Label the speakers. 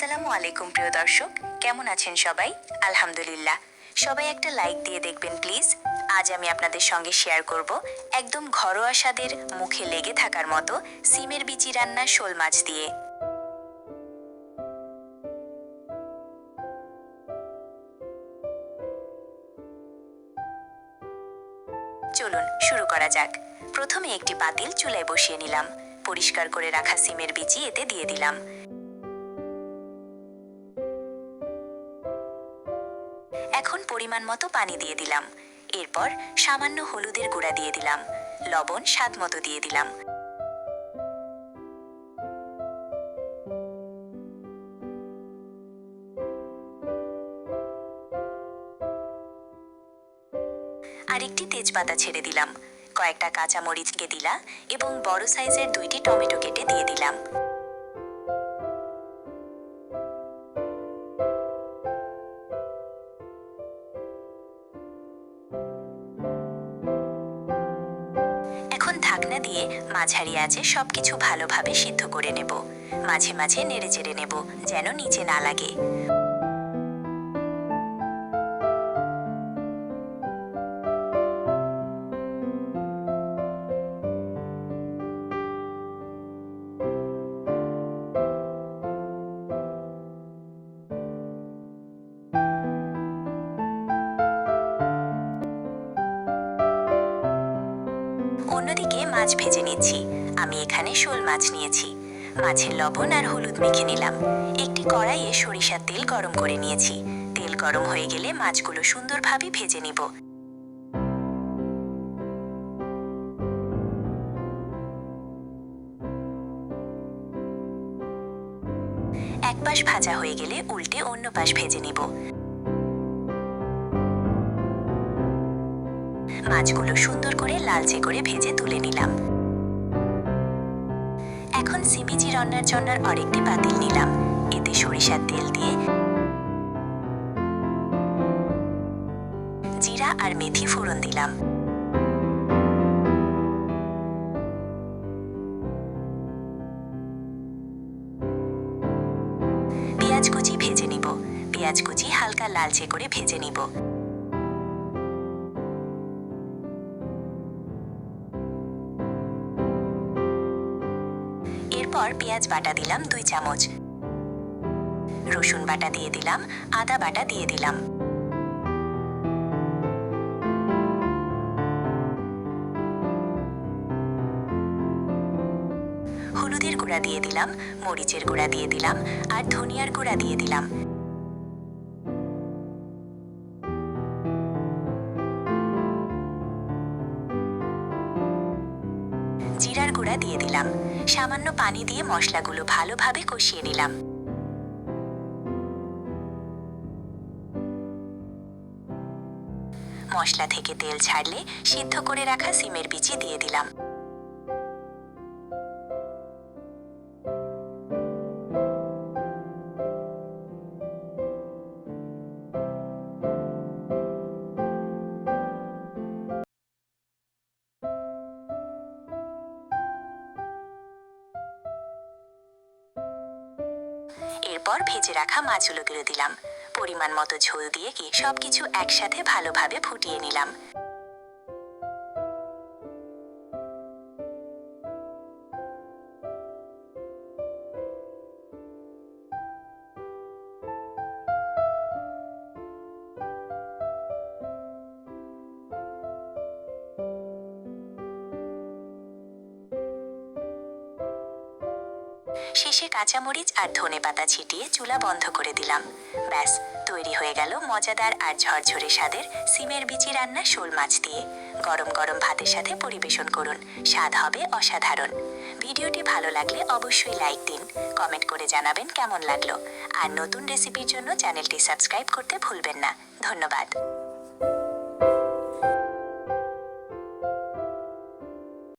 Speaker 1: আসসালামু আলাইকুম প্রিয় দর্শক, কেমন আছেন সবাই? আলহামদুলিল্লাহ। সবাই একটা লাইক দিয়ে দেখবেন প্লিজ। আজ আমি আপনাদের সঙ্গে শেয়ার করব একদম ঘরোয়া স্বাদের, মুখে লেগে থাকার মতো সিমের বিচি রান্না শোল মাছ দিয়ে। চলুন, শুরু করা যাক। প্রথমে একটি পাতিল চুলায় বসিয়ে নিলাম। পরিষ্কার করে রাখা সিমের বিচি এতে দিয়ে দিলাম। এখন পরিমাণ মতো পানি দিয়ে দিলাম। এরপর সামান্য হলুদের গুঁড়া দিয়ে দিলাম। লবণ স্বাদ মতো দিয়ে দিলাম। আরেকটি তেজপাতা ছেড়ে দিলাম। কয়েকটা কাঁচা মরিচকে দিলা এবং বড় সাইজের দুইটি টমেটো কেটে দিয়ে দিলাম। ঢাকনা দিয়ে মাঝারি আছে সবকিছু ভালোভাবে সিদ্ধ করে নেব। মাঝে মাঝে নেড়ে চেড়ে নেব, যেন নিচে না লাগে। অন্যদিকে মাছ ভেজে নিচ্ছি। আমি এখানে শোল মাছ নিয়েছি। মাছের লবণ আর হলুদ মেখে নিলাম। একটি কড়াইয়ে সরিষার তেল গরম করে নিয়েছি। তেল গরম হয়ে গেলে মাছগুলো সুন্দরভাবে ভেজে নিব। এক পাশ ভাজা হয়ে গেলে উল্টে অন্য পাশ ভেজে নিব। মাছগুলো সুন্দর করে লালচে করে ভেজে তুলে নিলাম। এখন সিবিজি রান্নার জন্য আরেকটি পাতিল নিলাম। এতে সরিষার তেল দিয়ে জিরা আর মেথি ফোড়ন দিলাম। পেঁয়াজ কুচি ভেজে নিব। পেঁয়াজ কুচি হালকা লালচে করে ভেজে নিব। এরপর পেঁয়াজ বাটা দিলাম দুই চামচ। রসুন বাটা দিয়ে দিলাম, আদা বাটা দিয়ে দিলাম। হলুদের গুঁড়া দিয়ে দিলাম, মরিচের গুঁড়া দিয়ে দিলাম, আর ধনিয়ার গুঁড়া দিয়ে দিলাম। গুঁড়া দিয়ে দিলাম। সামান্য পানি দিয়ে মশলাগুলো ভালোভাবে কষিয়ে নিলাম। মশলা থেকে তেল ছাড়লে সিদ্ধ করে রাখা সিমের বিচি দিয়ে দিলাম। এরপর ভেজে রাখা মাছগুলো দিলাম। পরিমাণ মতো ঝোল দিয়ে কি সবকিছু একসাথে ভালোভাবে ফুটিয়ে নিলাম। শেষে কাঁচামরিচ আর ধনে পাতা ছিটিয়ে চুলা বন্ধ করে দিলাম। ব্যাস, তৈরি হয়ে গেল মজাদার আর ঝরঝরে স্বাদের সিমের বিচি রান্না শোল মাছ দিয়ে। গরম গরম ভাতের সাথে পরিবেশন করুন, স্বাদ হবে অসাধারণ। ভিডিওটি ভালো লাগলে অবশ্যই লাইক দিন, কমেন্ট করে জানাবেন কেমন লাগল। আর নতুন রেসিপির জন্য চ্যানেলটি সাবস্ক্রাইব করতে ভুলবেন না। ধন্যবাদ।